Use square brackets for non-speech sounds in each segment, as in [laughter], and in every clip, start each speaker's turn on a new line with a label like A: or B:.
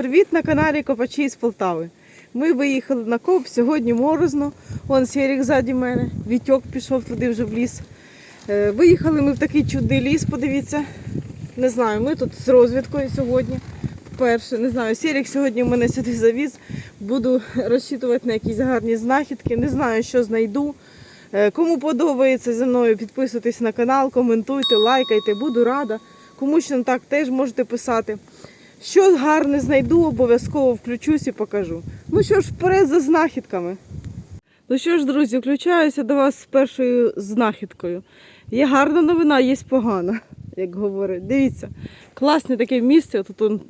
A: привіт на каналі Копачі з Полтави. Ми виїхали на коп, сьогодні морозно. Вон Сірік ззаді мене, Вітьок пішов туди вже в ліс. Е, Виїхали ми в такий чудний ліс, подивіться. Не знаю, ми тут з розвідкою сьогодні. Вперше, не знаю, Сірік сьогодні мене сюди завіз. Буду розчитувати на якісь гарні знахідки. Не знаю, що знайду. Е, Кому подобається зі мною, підписуйтесь на канал, коментуйте, лайкайте, буду рада. Кому ще не так теж можете писати. Що гарне знайду, обов'язково включусь і покажу. Ну що ж, вперед за знахідками. Ну що ж, друзі, включаюся до вас з першою знахідкою. Є гарна новина, є погана, як говорять. Дивіться, класне таке місце. Тут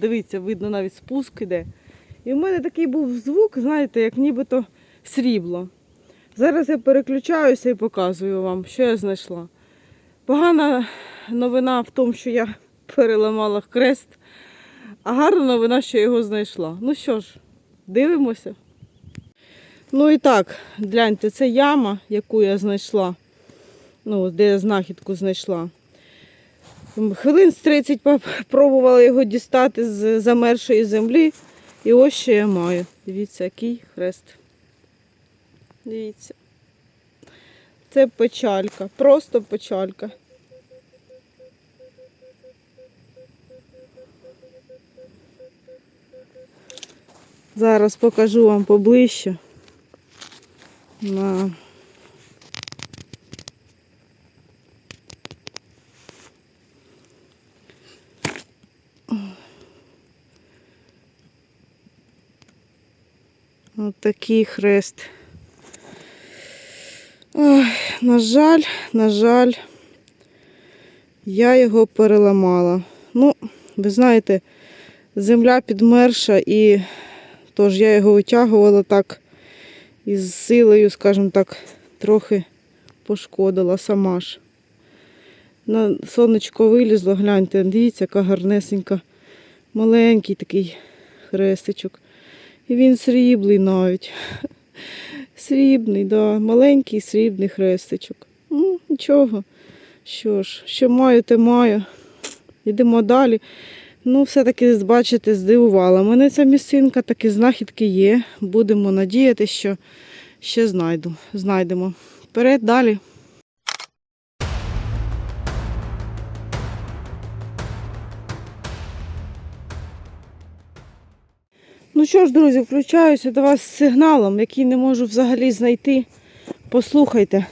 A: дивіться, видно навіть спуск іде. І в мене такий був звук, знаєте, як нібито срібло. Зараз я переключаюся і показую вам, що я знайшла. Погана новина в тому, що я переламала хрест, а гарна новина, що його знайшла. Ну що ж, дивимося. Ну і так, гляньте, це яма, яку я знайшла. Ну, де я знахідку знайшла. Хвилин з 30 пробувала його дістати з замершої землі. І ось що я маю. Дивіться, який хрест. Дивіться. Це печалька, просто печалька. Зараз покажу вам поближче. На... Ось такий хрест. Ой, на жаль, на жаль, я його переламала. Ну, ви знаєте, земля підмерша і тож я його витягувала так із силою, скажімо так, трохи пошкодила сама ж. На сонечко вилізло, гляньте, дивіться, яка гарнесенька, маленький такий хрестичок. І він сріблий навіть. [laughs] Срібний, да, маленький срібний хрестичок. Ну, нічого. Що ж, що маю, те маю. Йдемо далі. Ну, все-таки, бачите, здивувала. Мене ця місцинка, такі знахідки є. Будемо надіятися, що ще знайду. знайдемо. Вперед далі. Ну що ж, друзі, включаюся до вас з сигналом, який не можу взагалі знайти. Послухайте.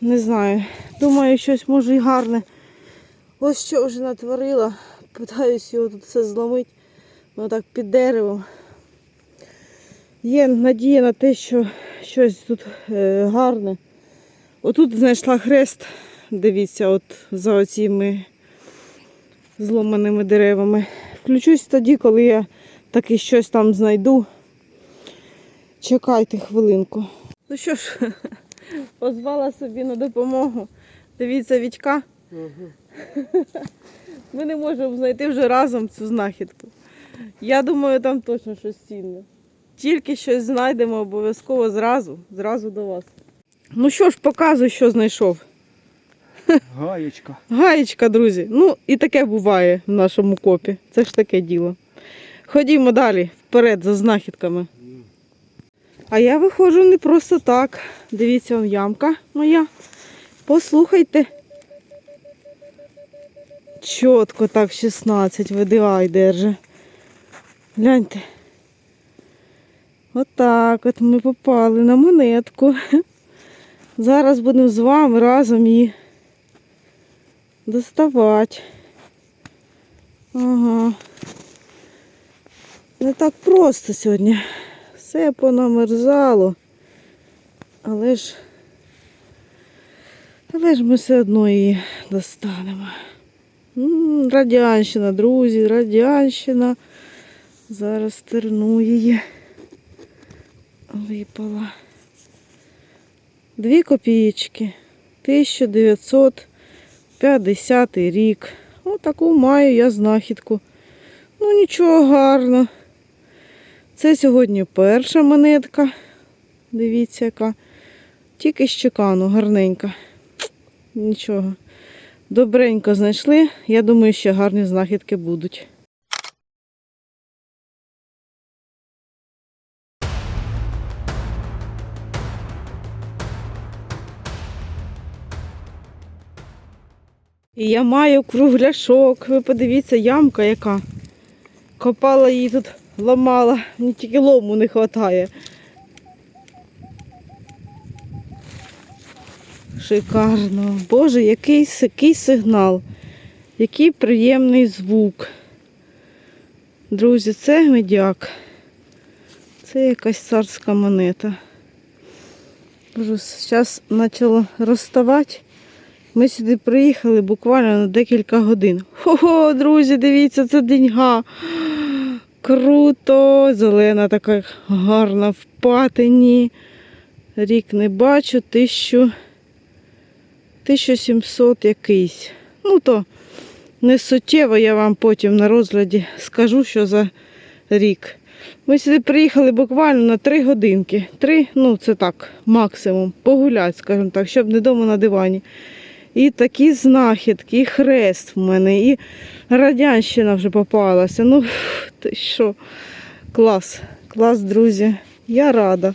A: Не знаю. Думаю, щось може і гарне. Ось що вже натворила. Питаюсь його тут все зломити. Воно так під деревом. Є надія на те, що щось тут е, гарне. Отут знайшла хрест. Дивіться, от за оціми зломаними деревами. Включусь тоді, коли я таки щось там знайду. Чекайте хвилинку. Ну що ж, [laughs] позвала собі на допомогу. Дивіться, Вітька. Ми не можемо знайти вже разом цю знахідку. Я думаю, там точно щось цінне. Тільки щось знайдемо обов'язково зразу, зразу до вас. Ну що ж, показуй, що знайшов.
B: Гаєчка.
A: Гаєчка, друзі. Ну, і таке буває в нашому копі. Це ж таке діло. Ходімо далі, вперед, за знахідками. А я виходжу не просто так. Дивіться, он ямка моя. Послухайте. Чітко так 16 ВДА держи. Гляньте. Отак от ми попали на монетку. Зараз будемо з вами разом її доставати. Ага. Не так просто сьогодні. Все понамерзало. Але ж але ж ми все одно її достанемо. Радянщина, друзі, радянщина. Зараз терну її. Випала. Дві копійки. 1950 рік. Отаку маю я знахідку. Ну нічого гарно. Це сьогодні перша монетка. Дивіться, яка. Тільки з чекану, гарненька. Нічого. Добренько знайшли. Я думаю, що гарні знахідки будуть. І я маю кругляшок. Ви подивіться, ямка яка. Копала її тут, ламала. Мені тільки лому не вистачає. Шикарно. Боже, який, який сигнал. Який приємний звук. Друзі, це медяк. Це якась царська монета. Зараз почало розставати. Ми сюди приїхали буквально на декілька годин. Хо-хо, друзі, дивіться, це деньга. Круто! Зелена така гарна в патині. Рік не бачу, тисячу, 1700 якийсь. Ну то не суттєво, я вам потім на розгляді скажу, що за рік. Ми сюди приїхали буквально на три годинки. Три, ну це так, максимум. Погуляти, скажімо так, щоб не вдома на дивані. І такі знахідки, і хрест в мене, і радянщина вже попалася. Ну, ти що? Клас, клас, друзі. Я рада.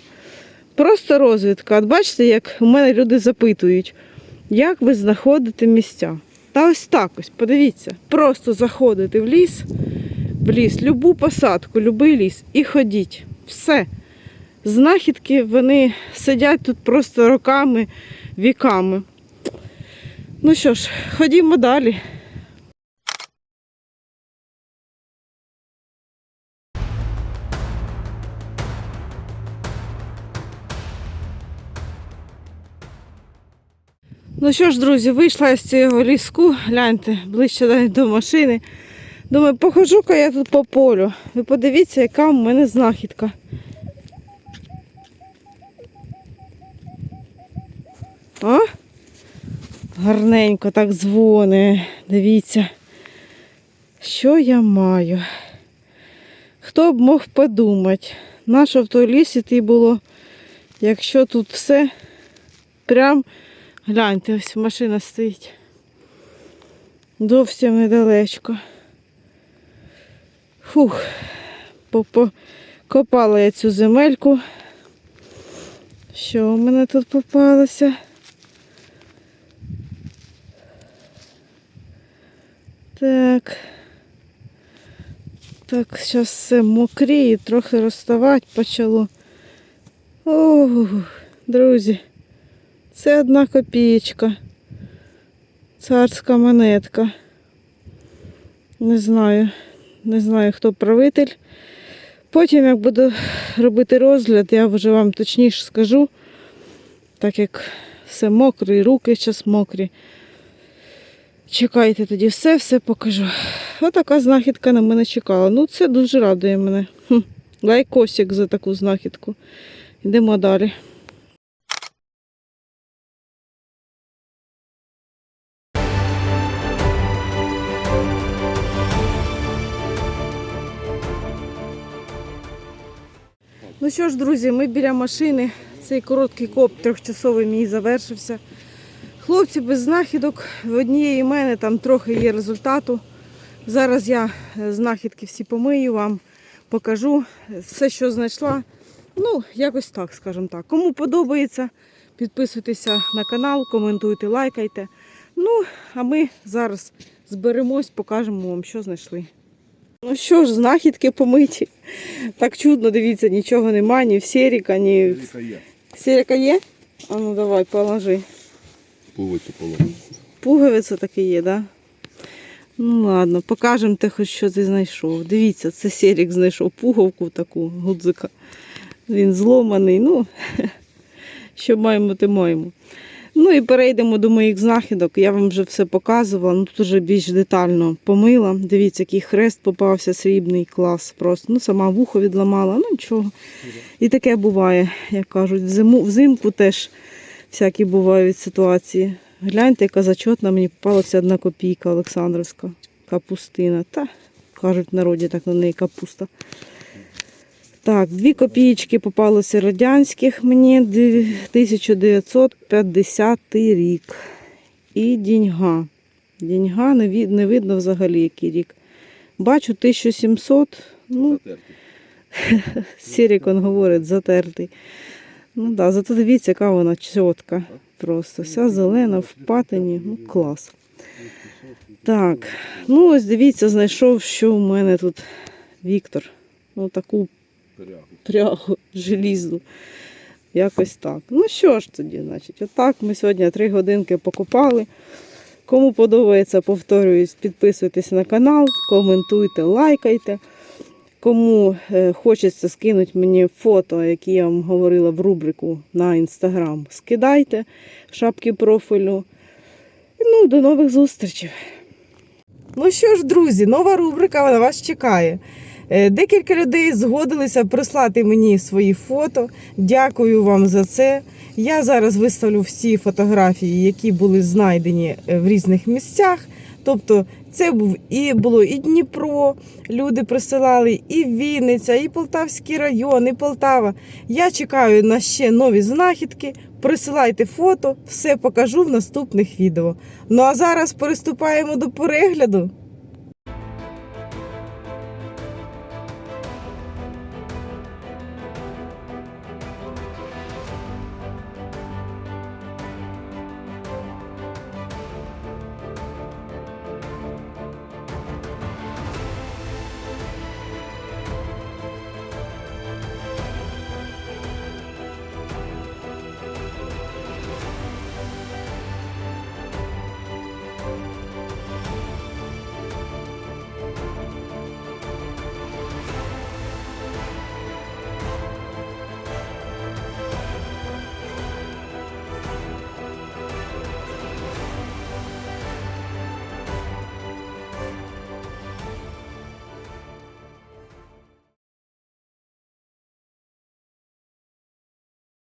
A: Просто розвідка. От бачите, як у мене люди запитують, як ви знаходите місця. Та ось так ось, подивіться. Просто заходите в ліс, в ліс, любу посадку, любий ліс і ходіть. Все. Знахідки, вони сидять тут просто роками, віками. Ну що ж, ходімо далі. Ну що ж, друзі, вийшла я з цього ліску, гляньте, ближче до машини. Думаю, походжу-ка я тут по полю. Ви подивіться, яка в мене знахідка. О? Гарненько так дзвони. Дивіться, що я маю. Хто б мог подумати, нащо в той ліс іти було, якщо тут все прям, гляньте, ось машина стоїть. Зовсім недалечко. Фух, покопала я цю земельку. Що в мене тут попалося? Так. Так, зараз все мокріє, трохи розставати почало. О, друзі, це одна копієчка. Царська монетка. Не знаю, не знаю, хто правитель. Потім, як буду робити розгляд, я вже вам точніше скажу, так як все мокре, руки зараз мокрі. Чекайте тоді все, все покажу. Отака знахідка на мене чекала. Ну, це дуже радує мене. Хм. Лайкосик за таку знахідку. Йдемо далі. Ну що ж, друзі, ми біля машини. Цей короткий коп трьохчасовий мій завершився. Хлопці без знахідок. В однієї мене там трохи є результату. Зараз я е, знахідки всі помию, вам покажу все, що знайшла. Ну, якось так, скажімо так. Кому подобається, підписуйтеся на канал, коментуйте, лайкайте. Ну, а ми зараз зберемось, покажемо вам, що знайшли. Ну що ж, знахідки помиті. Так чудно, дивіться, нічого немає, ні в серіка, ні в Серіка є? А ну давай, положи.
C: Пуговицю положив.
A: Пуговиця таки є, да? Ну ладно, покажемо те, хоч що ти знайшов. Дивіться, це Серік знайшов пуговку таку гудзика. Він зломаний, ну, [laughs] що маємо, те маємо. Ну і перейдемо до моїх знахідок. Я вам вже все показувала, ну тут вже більш детально помила. Дивіться, який хрест попався, срібний клас. Просто ну сама вухо відламала, ну нічого. І таке буває, як кажуть, взимку теж всякі бувають ситуації. Гляньте, яка зачетна мені попалася одна копійка Олександровська. Капустина. Та, кажуть в народі так на неї капуста. Так, дві копійки попалося радянських мені 1950 рік. І деньга. Деньга не, від, не видно взагалі, який рік. Бачу 1700, ну,
C: Затерти. [laughs]
A: Сірік, говорить, затертий. Ну да, зато дивіться, яка вона чітка. Просто вся зелена в патині. Ну, клас. Так, ну ось дивіться, знайшов, що в мене тут Віктор. Ну, таку
C: Прягу.
A: прягу желізну. Якось так. Ну що ж тоді, значить, отак ми сьогодні три годинки покупали. Кому подобається, повторююсь, підписуйтесь на канал, коментуйте, лайкайте. Кому е, хочеться скинути мені фото, які я вам говорила в рубрику на інстаграм, скидайте в шапки профілю. Ну, до нових зустрічей. Ну що ж, друзі, нова рубрика на вас чекає. Е, Декілька людей згодилися прислати мені свої фото. Дякую вам за це. Я зараз виставлю всі фотографії, які були знайдені е, в різних місцях. Тобто, це був і було і Дніпро, люди присилали, і Вінниця, і Полтавський район, і Полтава. Я чекаю на ще нові знахідки. Присилайте фото, все покажу в наступних відео. Ну а зараз переступаємо до перегляду.